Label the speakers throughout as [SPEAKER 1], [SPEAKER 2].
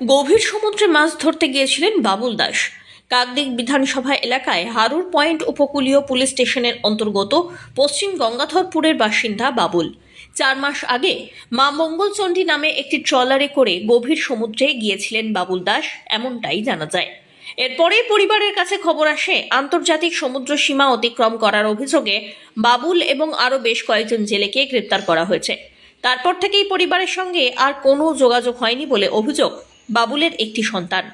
[SPEAKER 1] গভীর সমুদ্রে মাছ ধরতে গিয়েছিলেন বাবুল দাস। কাকদিক বিধানসভা এলাকায় হারুর পয়েন্ট উপকূলীয় পুলিশ স্টেশনের অন্তর্গত পশ্চিম গঙ্গাধরপুরের বাসিন্দা বাবুল। চার মাস আগে মা মঙ্গলচণ্ডী নামে একটি ট্রলারে করে গভীর সমুদ্রে গিয়েছিলেন বাবুল দাস, এমনটাই জানা যায়। এরপরেই পরিবারের কাছে খবর আসে, আন্তর্জাতিক সমুদ্র সীমা অতিক্রম করার অভিযোগে বাবুল এবং আরও বেশ কয়েকজন জেলেকে গ্রেপ্তার করা হয়েছে। তারপর থেকেই পরিবারের সঙ্গে আর কোনো যোগাযোগ হয়নি বলে অভিযোগ বাবুলের একটি সন্তান।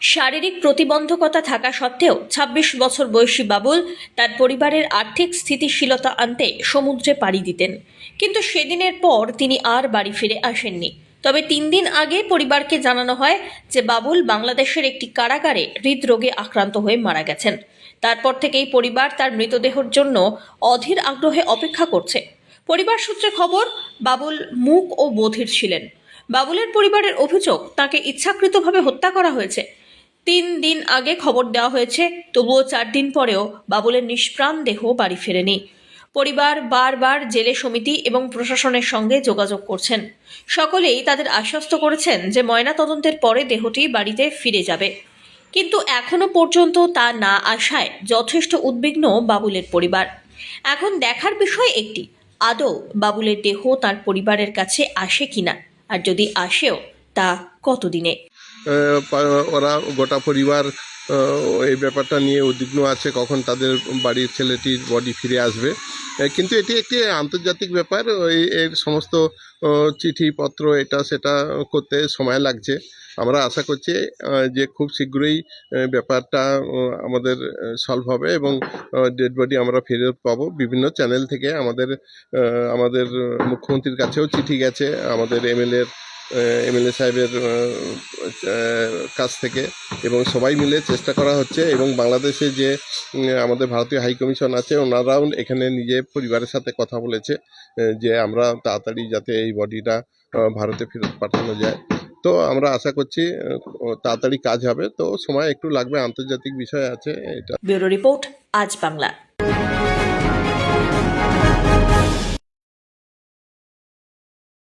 [SPEAKER 1] শারীরিক প্রতিবন্ধকতা থাকা সত্ত্বেও ২৬ বছর বয়সী বাবুল তার পরিবারের আর্থিক স্থিতিশীলতা আনতে সমুদ্রে পাড়ি দিতেন। কিন্তু সেদিনের পর তিনি আর বাড়ি ফিরে আসেননি। তবে তিন দিন আগে পরিবারকে জানানো হয় যে বাবুল বাংলাদেশের একটি কারাগারে হৃদরোগে আক্রান্ত হয়ে মারা গেছেন। তারপর থেকেই পরিবার তার মৃতদেহের জন্য অধীর আগ্রহে অপেক্ষা করছে। পরিবার সূত্রে খবর, বাবুল মুখ ও বধির ছিলেন। বাবুলের পরিবারের অভিযোগ তাকে ইচ্ছাকৃতভাবে হত্যা করা হয়েছে। তিন দিন আগে খবর দেওয়া হয়েছে, তবুও চার দিন পরেও বাবুলের নিষ্প্রাণ দেহ বাড়ি ফেরেনি। পরিবার বারবার জেলে সমিতি এবং প্রশাসনের সঙ্গে যোগাযোগ করছেন। সকলেই তাদের আশ্বস্ত করেছেন যে ময়নাতদন্তের পরে দেহটি বাড়িতে ফিরে যাবে। কিন্তু এখনও পর্যন্ত তা না আসায় যথেষ্ট উদ্বিগ্ন বাবুলের পরিবার। এখন দেখার বিষয় একটি, আদৌ বাবুলের দেহ তার পরিবারের কাছে আসে কিনা? আর যদি আসেও তা কতদিনে?
[SPEAKER 2] ওরা গোটা পরিবার এই ব্যাপারটা নিয়ে উদ্বিগ্ন আছে কখন তাদের বাড়ির ছেলেটির বডি ফিরে আসবে। কিন্তু এটি একটি আন্তর্জাতিক ব্যাপার, ওই এর সমস্ত চিঠিপত্র এটা সেটা করতে সময় লাগছে। আমরা আশা করছি যে খুব শীঘ্রই ব্যাপারটা আমাদের সলভ হবে এবং ডেড বডি আমরা ফেরত পাবো। বিভিন্ন চ্যানেল থেকে আমাদের আমাদের মুখ্যমন্ত্রীর কাছেও চিঠি গেছে, আমাদের এমএলএর এমএলএ সাহেবের কাছ থেকে। এবং সবাই মিলে চেষ্টা করা হচ্ছে এবং বাংলাদেশে যে আমাদের ভারতীয় হাই কমিশন আছে, ওনারাও এখানে নিজে পরিবারের সাথে কথা বলেছে যে আমরা তাড়াতাড়ি যাতে এই বডিটা ভারতে ফেরত পাঠানো যায়। তো আমরা আশা করছি তাড়াতাড়ি কাজ হবে। তো সময় একটু লাগবে, আন্তর্জাতিক বিষয় আছে, এটা।
[SPEAKER 1] ব্যুরো রিপোর্ট, আজ বাংলা।